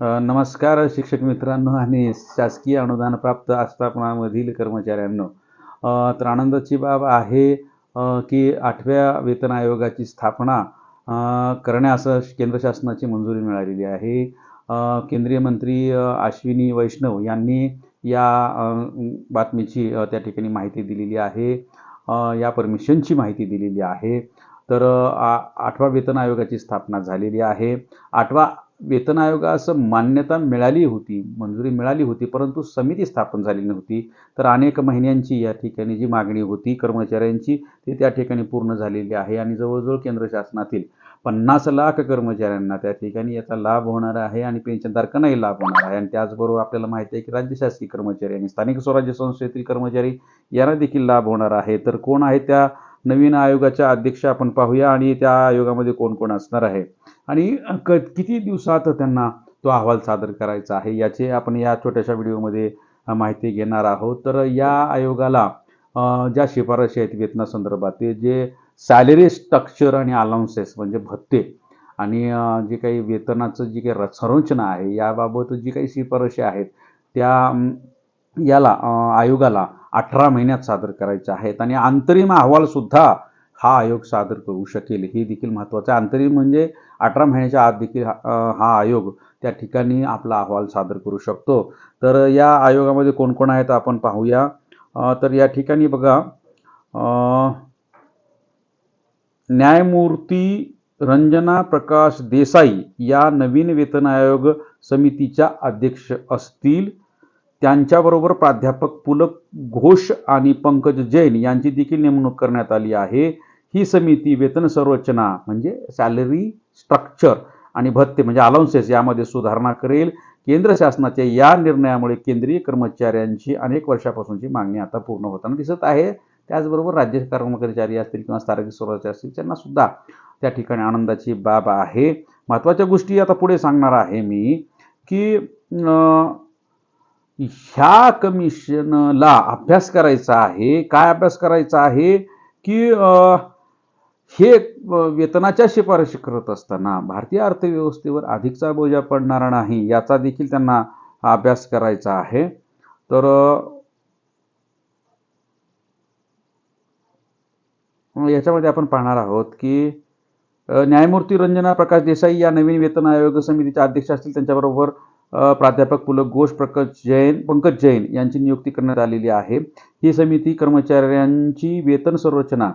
नमस्कार शिक्षक मित्रांनो आणि शासकीय अनुदान प्राप्त आस्थापनामधील कर्मचाऱ्यांनो. तर आनंदाची बाब आहे की आठव्या वेतन आयोगाची स्थापना करण्यास केंद्र शासनाची मंजुरी मिळालेली आहे. केंद्रीय मंत्री अश्विनी वैष्णव यांनी या बातमीची त्या ठिकाणी माहिती दिलेली आहे. या परमिशनची माहिती दिलेली आहे. तर आ- आठवा वेतन आयोगाची स्थापना झालेली आहे. आठवा वेतन आयोगास मान्यता मिळाली होती मंजुरी मिळाली होती परंतु समिती स्थापन झाली नव्हती. तर अनेक महिन्यांची या ठिकाणी जी मागणी होती कर्मचाऱ्यांची ती त्या ठिकाणी पूर्ण झालेली आहे आणि जवळजवळ केंद्र शासनातील पन्नास लाख कर्मचाऱ्यांना त्या ठिकाणी याचा लाभ होणार आहे आणि पेन्शनधारकांनाही लाभ होणार आहे. आणि त्याचबरोबर आपल्याला माहिती आहे की राज्य शासकीय कर्मचारी आणि स्थानिक स्वराज्य संस्थेतील कर्मचारी यांना देखील लाभ होणार आहे. तर कोण आहे त्या नवीन आयोगाच्या अध्यक्ष आपण पाहूया आणि त्या आयोगामध्ये कोण कोण असणार आहे? आणि क किती दिवसात त्यांना तो अहवाल सादर करायचा आहे याचे आपण या छोट्याशा व्हिडिओमध्ये माहिती घेणार आहोत. तर या आयोगाला ज्या शिफारशी आहेत वेतनासंदर्भात ते जे सॅलरी स्ट्रक्चर आणि अलाउन्सेस म्हणजे भत्ते आणि जे काही वेतनाचं जी काही र- संरचना आहे याबाबत जी काही शिफारशी आहेत त्या याला आयोगाला अठरा महिन्यात सादर करायच्या आहेत आणि अंतरिम अहवालसुद्धा हा आयोग सादर करू शकेल. हे देखील महत्त्वाचं आहे. अंतरिम म्हणजे अठरा महिन्याच्या आत देखील हा हा आयोग त्या ठिकाणी आपला अहवाल सादर करू शकतो. तर या आयोगामध्ये कोण कोण आहेत आपण पाहूया. तर या ठिकाणी बघा न्यायमूर्ती रंजना प्रकाश देसाई या नवीन वेतन आयोग समितीच्या अध्यक्ष असतील. त्यांच्याबरोबर प्राध्यापक पुलक घोष आणि पंकज जैन यांची देखील नेमणूक करण्यात आली आहे. ही समिती वेतन संरचना म्हणजे सॅलरी स्ट्रक्चर आणि भत्ते म्हणजे अलाउन्सेस यामध्ये सुधारणा करेल. केंद्र शासनाच्या या निर्णयामुळे केंद्रीय कर्मचाऱ्यांची अनेक वर्षापासूनची मागणी आता पूर्ण होताना दिसत आहे. त्याचबरोबर राज्य कर्मचारी असतील किंवा स्थानिक स्वराज्य असतील त्यांना सुद्धा त्या ठिकाणी आनंदाची बाब आहे. महत्त्वाच्या गोष्टी आता पुढे सांगणार आहे मी की ह्या कमिशनला अभ्यास करायचा आहे. काय अभ्यास करायचा आहे की हे वेतनाच्या शिफारशी करत असताना भारतीय अर्थव्यवस्थेवर अधिकचा बोजा पडणार नाही याचा देखील त्यांना अभ्यास करायचा आहे. तर याच्यामध्ये आपण पाहणार आहोत की न्यायमूर्ती रंजना प्रकाश देसाई या नवीन वेतन आयोग समितीचे अध्यक्ष असतील. त्यांच्याबरोबर प्राध्यापक पुलक घोष प्रकाश जैन पंकज जैन यांची नियुक्ती करण्यात आलेली आहे. ही समिती कर्मचाऱ्यांची वेतन संरचना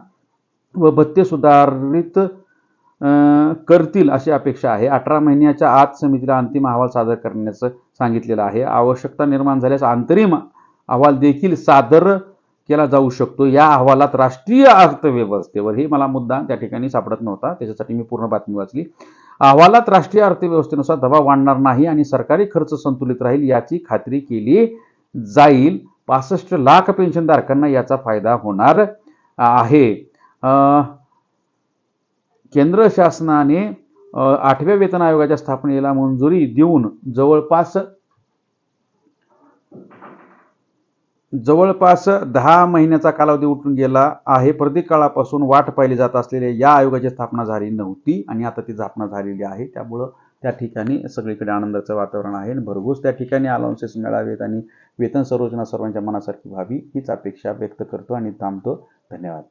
व भत्ते सुधारित करतील अशी अपेक्षा आहे. अठरा महिन्याच्या आत समितीला अंतिम अहवाल सादर करण्याचं सांगितलेलं आहे. आवश्यकता निर्माण झाल्यास अंतरिम अहवाल देखील सादर केला जाऊ शकतो. या अहवालात राष्ट्रीय अर्थव्यवस्थेवर हे मला मुद्दा त्या ठिकाणी सापडत नव्हता. त्याच्यासाठी मी पूर्ण बातमी वाचली. अहवालात राष्ट्रीय अर्थव्यवस्थेनुसार दबाव वाढणार नाही आणि सरकारी खर्च संतुलित राहील याची खात्री केली जाईल. पासष्ट लाख पेन्शनधारकांना याचा फायदा होणार आहे. केंद्र शासनाने आठव्या वेतन आयोगाच्या स्थापनेला मंजुरी देऊन जवळपास जवळपास दहा महिन्याचा कालावधी उठून गेला आहे. प्रत्येक काळापासून वाट पाहिली जात असलेल्या या आयोगाची स्थापना झाली नव्हती आणि आता ती स्थापना झालेली आहे. त्यामुळं त्या ठिकाणी सगळीकडे आनंदाचं वातावरण आहे आणि भरघोस त्या ठिकाणी अलाउन्सेस मिळावेत आणि वेतन संरचना सर्वांच्या मनासारखी व्हावी हीच अपेक्षा व्यक्त करतो आणि थांबतो. धन्यवाद.